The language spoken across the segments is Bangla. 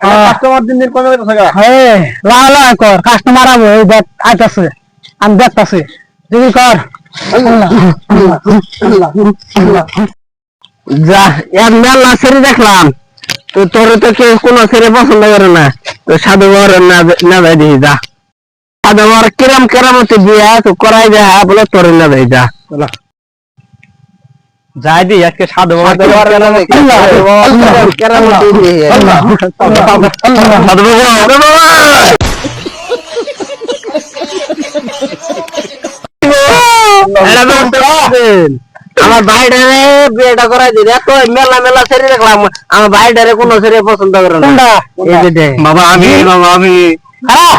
কাস্টমার দিন দিন কমে গেছে হ্যাঁ লা লা কর কাস্টমার আবো এই দেখ আইতাছে আমি দেখতাছি তুই কর যা এক মেলা সেরে দেখলাম তো তোর তো কেউ কোনো সেরে পছন্দ করে না তো সাধু বর না যাই দিই যা সাধু বর কিরাম কেরামতি দিয়া তো করাই যা বলে তোর না যাই যা যাই দি আজকে সাধু বাবা সাধু বাবা আমার ভাইটারে বিয়েটা করাই দিই। এত মেলা মেলা সেরে দেখলাম। আমার ভাইটারে কোনো সেরে পছন্দ করে না। বাবা আমি বাবা আমি। হ্যাঁ?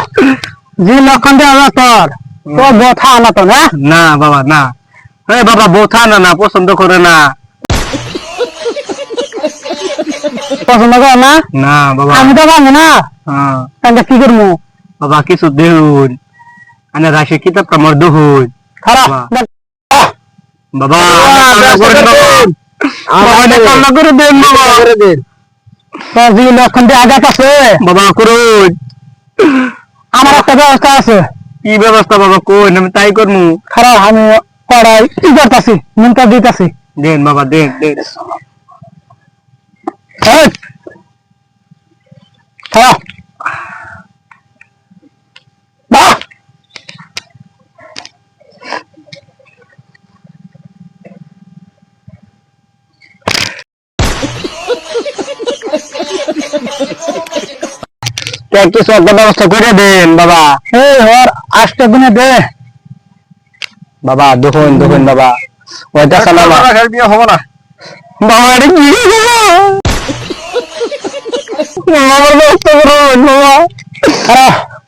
জি লক্ষণ দেওয়া তোর। তোর বথা আনা তো না না বাবা না। এ বাবা বোথা না না পছন্দ করে না। পছন্দ কর না? না বাবা। আমি তো পাবো না। হ্যাঁ। তাহলে কি করব? বাবা কিছু দেউন আনে রাশি কিতাব কামর দুহুন খারাপ। বাবা আমার কান্না করে দেন বাবা। করে দিন। তোর লক্ষণ দিয়ে আঘাত আছে। বাবা করুন আমার একটা ব্যবস্থা আছে। কি ব্যবস্থা বাবা কোন আমি তাই করমু। খারাপ আমি কড়াই ই করতাছি মুনটা দিতাছি। দেন বাবা দেন দেন। খারাপ বাহ তো কিছু একটা ব্যবস্থা করে দেন বাবা। এই ওর আষ্টে গুনে দে। বাবা দেখুন দেখুন বাবা। ওইটা শোনা বাবা বিয়ে হবে না। বাবা এটা কি? আমার ব্যস্ত করুন বাবা।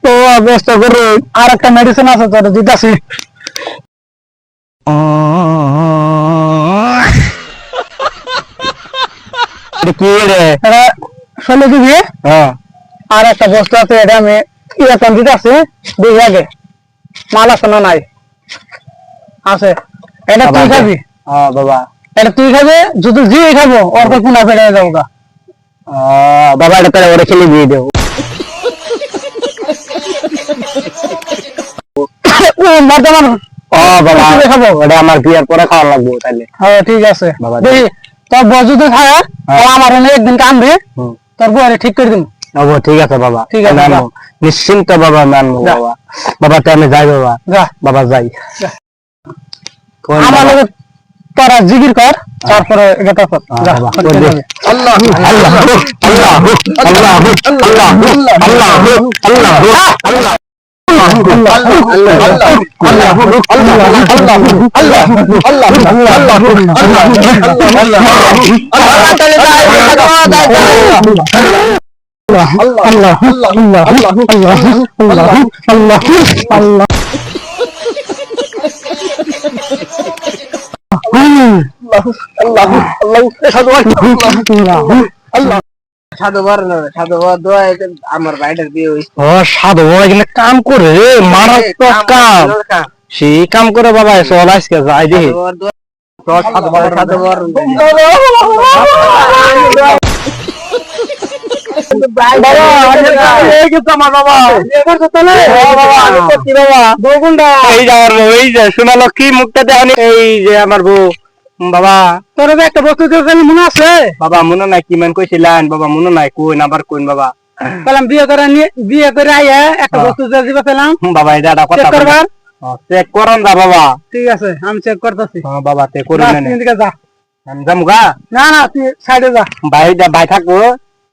বাবা ব্যস্ত করুন। আর একটা মেডিসিন আছে তোর দিতাছি। কি রে? শৈলে দিবি হ্যাঁ। আর একটা বস্তু আছে এটা আমি ইলেকট্রন দিতেছি দুই আগে মাল আছে না নাই আছে এটা তুই বাবা, খাবি হ্যাঁ বাবা এটা তুই খাবি যদি জি খাব ওর তো কোনা ফেটে যাব গা আহ, বাবা এটা তাহলে ওরা খেলে দিয়ে দেবো বর্তমান ও বাবা তুই খাব ওটা আমার বিয়ের পরে খাওয়া লাগবে তাহলে হ্যাঁ ঠিক আছে বাবা, দেখি তোর বউ যদি খায় হ্যাঁ। ও আমার এনে একদিন কামবে হুম। তোর বউরে ঠিক করে দিন ও ঠিক আছে বাবা ঠিক আছে, মানবো নিশ্চিন্ত বাবা মানবো বাবা বাবা তো আমি যাই বাবা বাবা যাই। আমার? লগে জিগির কর তারপরে এটা কর হ্যাঁ, যা বাবা, করতে করে দে। যাবে। আল্লাহ আল্লাহ আল্লাহ আল্লাহ আল্লাহ আল্লাহ আল্লাহ আল্লাহ আল্লাহ কাম করে রে মারাত্মক কাম সে কাম করে বাবা চল আজকে যাই দেখি সাধু সাধু বড় বাবা মনে মনে নাই কি মান কইছিলেন বাবা মনে নাই কোন আবার কোন বাবা তাহলে বিয়ে করে বিয়ে করে আইয়া একটা হ্যাঁ। বস্তু দিবা পেলাম বাবা এটা চেক কথা করবার চেক করন দা বাবা ঠিক আছে আমি চেক করতেছি হ্যাঁ বাবা তে করুন যা, না তুই যা আমি যাম গা না না তুই সাইডে যা ভাই ভাই থাকব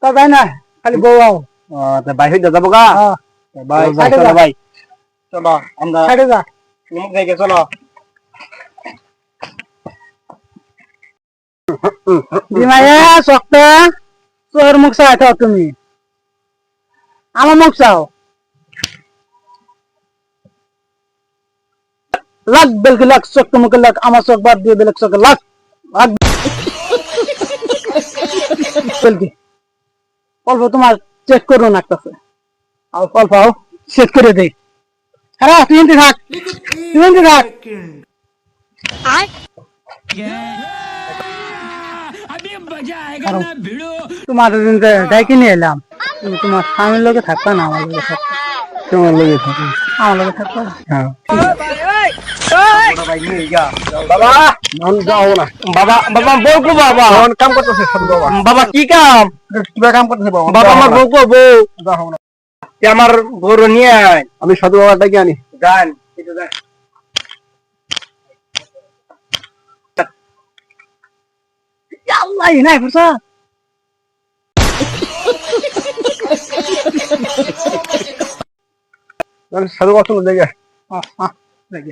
তো যাই না খালি বউ আও। ভাই হইতে যাব গা? ভাই চলো ভাই চলো আমরা সাইডে যা। মুখ দেখে চলো। দিমাইয়া সপ্তা তোর মুখ চাও তুমি। আমার মুখ চাও। লাখ বেলকি লাখ চোখ মুখে লাখ আমার চোখ বাদ দিয়ে বেলেগ চোখে লাখ লাখ বেলকি। অল্প তোমার চেক করুন একটা আর অল্প সেট করে দেই। হ্যাঁ তুই এনতে থাক। তুই এনতে থাক। তোমার ডাইকে নিয়ে এলাম। কিন্তু তোমার স্বামীর লোকে থাকবে না আমার লোকে থাকবে। তোমার লগে থাকি আমার লোকে থাকবে হ্যাঁ। আমার বউর নিয়ে আমি সাধু বাবা ডাকি আনি। গান আল্লাহ নাই বুঝছা সাধু বাবা শুনো দেখে like